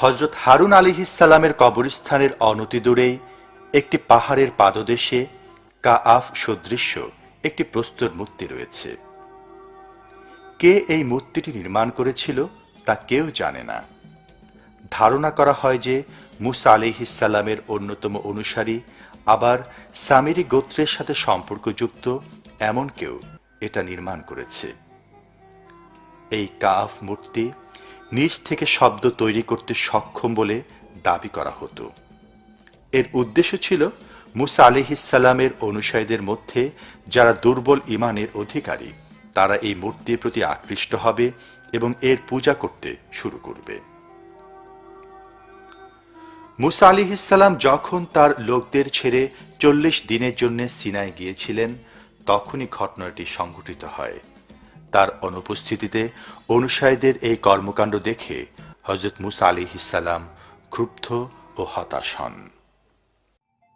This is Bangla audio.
হজরত হারুন আলিহিসাল্লামের কবরস্থানের অনতি দূরেই একটি পাহাড়ের পাদদেশে কাআফ সদৃশ্য একটি প্রস্তর মূর্তি রয়েছে। কে এই মূর্তিটি নির্মাণ করেছিল তা কেউ জানে না। ধারণা করা হয় যে মুসা আলিহিসাল্লামের অন্যতম অনুসারী আবার সামিরি গোত্রের সাথে সম্পর্কযুক্ত এমন কেউ এটা নির্মাণ করেছে। এই কাফ মূর্তি নিজ থেকে শব্দ তৈরি করতে সক্ষম বলে দাবি করা হতো। এর উদ্দেশ্য ছিল মুসা আলিহিসাল্লামের অনুসারীদের মধ্যে যারা দুর্বল ইমানের অধিকারী, তারা এই মূর্তির প্রতি আকৃষ্ট হবে এবং এর পূজা করতে শুরু করবে। মুসা আলিহিসাল্লাম যখন তার লোকদের ছেড়ে চল্লিশ দিনের জন্য সিনায় গিয়েছিলেন, তখনই ঘটনাটি সংঘটিত হয়। তার অনুপস্থিতিতে অনুসারীদের এই কর্মকাণ্ড দেখে হজরত মুসা আলি ইসালাম ক্ষুব্ধ ও হতাশ হন।